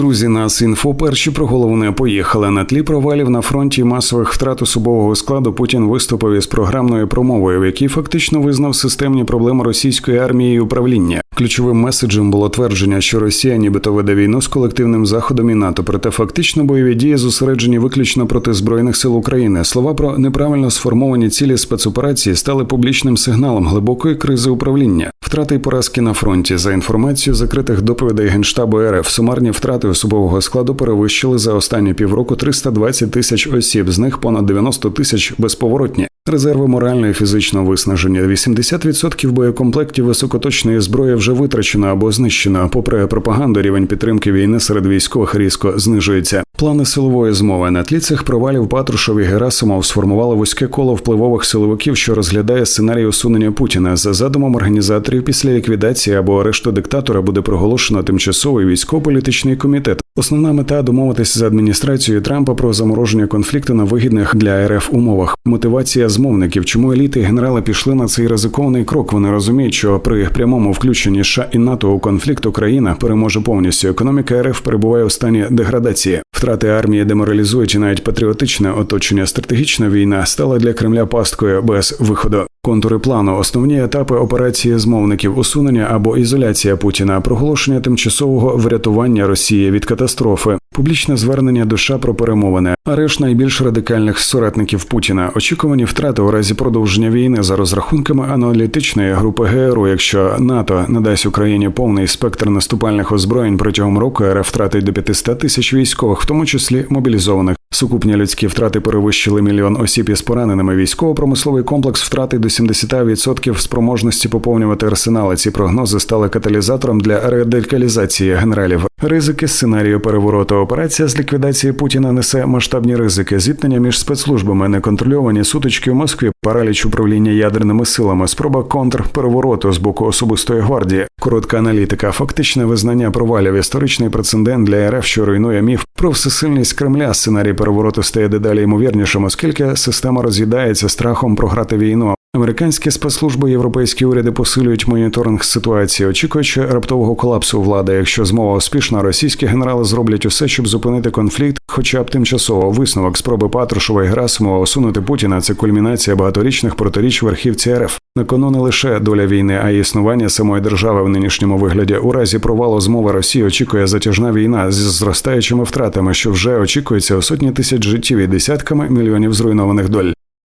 Друзі, нас інфо перші про головне поїхали на тлі провалів на фронті масових втрат особового складу. Путін виступив із програмною промовою, в якій фактично визнав системні проблеми російської армії і управління. Ключовим меседжем було твердження, що Росія нібито веде війну з колективним заходом і НАТО, проте фактично бойові дії зосереджені виключно проти збройних сил України. Слова про неправильно сформовані цілі спецоперації стали публічним сигналом глибокої кризи управління. Втрати і поразки на фронті за інформацією закритих доповідей генштабу РФ сумарні втрати особового складу перевищили за останні півроку 320 тисяч осіб, з них понад 90 тисяч безповоротні. Резерви морально і фізично виснажені. 80% боєкомплектів високоточної зброї вже витрачено або знищено. Попри пропаганду, рівень підтримки війни серед військових різко знижується. Плани силової змови на тлі цих провалів Патрушов і Герасимов сформували вузьке коло впливових силовиків, що розглядає сценарій усунення Путіна. За задумом організаторів після ліквідації або арешту диктатора буде проголошено тимчасовий військово-політичний комітет. Основна мета домовитися з адміністрацією Трампа про замороження конфлікту на вигідних для РФ умовах. Мотивація змовників, чому еліти і генерали пішли на цей ризикований крок. Вони розуміють, що при прямому включенні США і НАТО у конфлікт Україна переможе повністю. Економіка РФ перебуває у стані деградації. Втрати армії деморалізуючи навіть патріотичне оточення. Стратегічна війна стала для Кремля пасткою без виходу. Контури плану, основні етапи операції змовників, усунення або ізоляція Путіна, проголошення тимчасового врятування Росії від катастрофи, публічне звернення до США про перемовини, арешт найбільш радикальних соратників Путіна, очікувані втрати у разі продовження війни за розрахунками аналітичної групи ГРУ. Якщо НАТО надасть Україні повний спектр наступальних озброєнь протягом року, РФ втратить до 500 тисяч військових, в тому числі мобілізованих. Сукупні людські втрати перевищили мільйон осіб із пораненими. Військово-промисловий комплекс втрати до 70% спроможності поповнювати арсенали. Ці прогнози стали каталізатором для радикалізації генералів. Ризики сценарію перевороту. Операція з ліквідації Путіна несе масштабні ризики. Зіткнення між спецслужбами, неконтрольовані сутички у Москві, параліч управління ядерними силами, спроба контрперевороту з боку особистої гвардії. Коротка аналітика, фактичне визнання провалів, історичний прецедент для РФ, що руйнує міф про всесильність Кремля. Сценарій перевороту стає дедалі ймовірнішим, оскільки система роз'їдається страхом програти війну. Американські спецслужби європейські уряди посилюють моніторинг ситуації, очікуючи раптового колапсу влади. Якщо змова успішна, російські генерали зроблять усе, щоб зупинити конфлікт, хоча б тимчасово висновок спроби Патрушова і Грасимова осунути Путіна. Це кульмінація багаторічних протиріч верхівці РФ. На кону не лише доля війни, а й існування самої держави в нинішньому вигляді. У разі провалу змови Росії очікує затяжна війна зі зростаючими втратами, що вже очікується у сотні тисяч життів і десятками мільйонів зруйнованих доль.